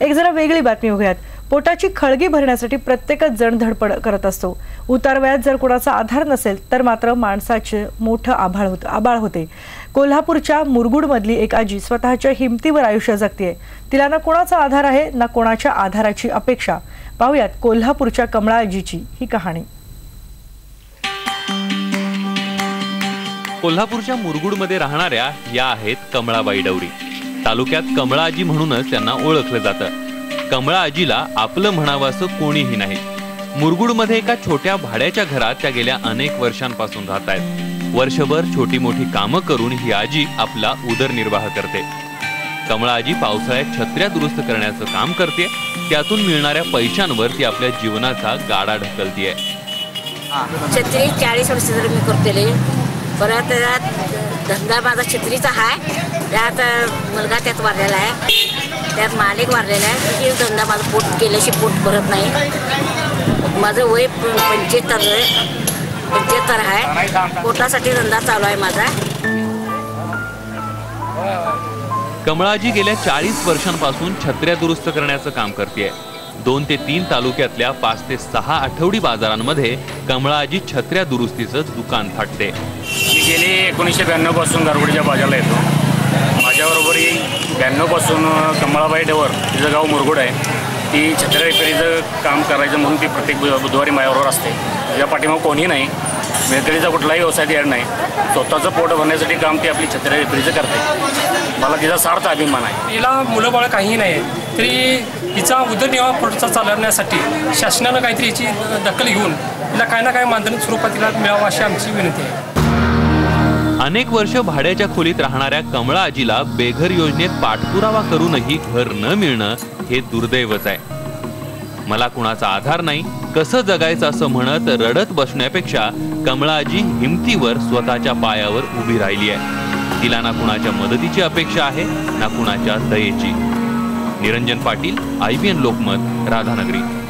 एक जरा वेगळी बातमी बघूयात. पोटाची खळगी भरण्यासाठी प्रत्येकच जण धडपड करत असतो. उतारवयात जर कोणाचा आधार नसेल तर मात्र माणसाचे मोठं आभाळ होत आबाळ होते. कोल्हापूरच्या मुरगुडमधली एक आजी स्वतःच्या हिमतीवर आयुष्य जगतेय. तिला ना कोणाचा आधार आहे ना कोणाच्या आधाराची अपेक्षा. पाहूयात कोल्हापूरच्या कमळा आजीची ही कहाणी. कोल्हापूरच्या मुरगुडमध्ये राहणाऱ्या या आहेत कमळाबाई डवरी. तालुक्यात कमळाजी म्हणूनच त्यांना ओळखलं जातं. कमळा आजीला आपलं म्हणावं असं कोणीही नाही. मुरगुडमध्ये एका छोट्या भाड्याच्या घरात त्या गेल्या अनेक वर्षांपासून राहत आहेत. वर्षभर छोटी मोठी कामं करून ही आजी आपला उदरनिर्वाह करते. कमळा आजी पावसाळ्यात छत्र्या दुरुस्त करण्याचं काम करते. त्यातून मिळणाऱ्या पैशांवर ती आपल्या जीवनाचा गाडा ढकलतीये. छत्री चाळीस वर्ष जर मी करतेले परत त्यात धंदा माझा छत्रीचा आहे त्यात मुलगा त्यात वारलेला आहे. त्यात मालिक वारलेला आहे. की धंदा माझा पोट केल्याशी पोट भरत नाही. माझं वय प- पंच्याहत्तर आहे. पंच्याहत्तर आहे पोटासाठी धंदा चालू आहे माझा. कमळाजी गेल्या चाळीस वर्षांपासून छत्र्या दुरुस्त करण्याचं काम करते दोन ते तीन तालुक्यातल्या पाच ते सहा आठवडी बाजारांमध्ये कमळाजी छत्र्या दुरुस्तीचं दुकान थाटते मी गेली एकोणीसशे ब्याण्णवपासून गारगोडीच्या बाजारला येतो. माझ्याबरोबर ब्याण्णवपासून कमळाबाई डेवर तिचं गाव मुरगुड आहे. ती छत्र्या रिपेरीचं काम करायचं म्हणून ती प्रत्येक बुधवारी माझ्याबरोबर असते. तिच्या पाठीमाग कोणी नाही. मेहतरीचा कुठलाही व्यवसाय तयार नाही. स्वतःचं पोट भरण्यासाठी काम ती आपली छत्र्या रिपेरीचं करते. मला तिचा सार्थ अभिमान आहे. हिला मुलं बाळ काहीही नाही. तरी हिचा उदरनिर्वाह पुढचा चालवण्यासाठी शासनानं काहीतरी याची दखल घेऊन तिला काही ना काही मानधन स्वरूपात तिला मिळावं अशी आमची विनंती आहे. अनेक वर्ष भाड्याच्या खोलीत राहणाऱ्या कमळा आजीला बेघर योजनेत पाठपुरावा करूनही घर न मिळणं हे दुर्दैवच आहे. मला कुणाचा आधार नाही कसं जगायचं असं म्हणत रडत बसण्यापेक्षा कमळाजी हिमतीवर स्वतःच्या पायावर उभी राहिली आहे. तिला ना कुणाच्या मदतीची अपेक्षा आहे ना कुणाच्या दयेची. Niranjan Patil I B N Lokmat Radhanagari.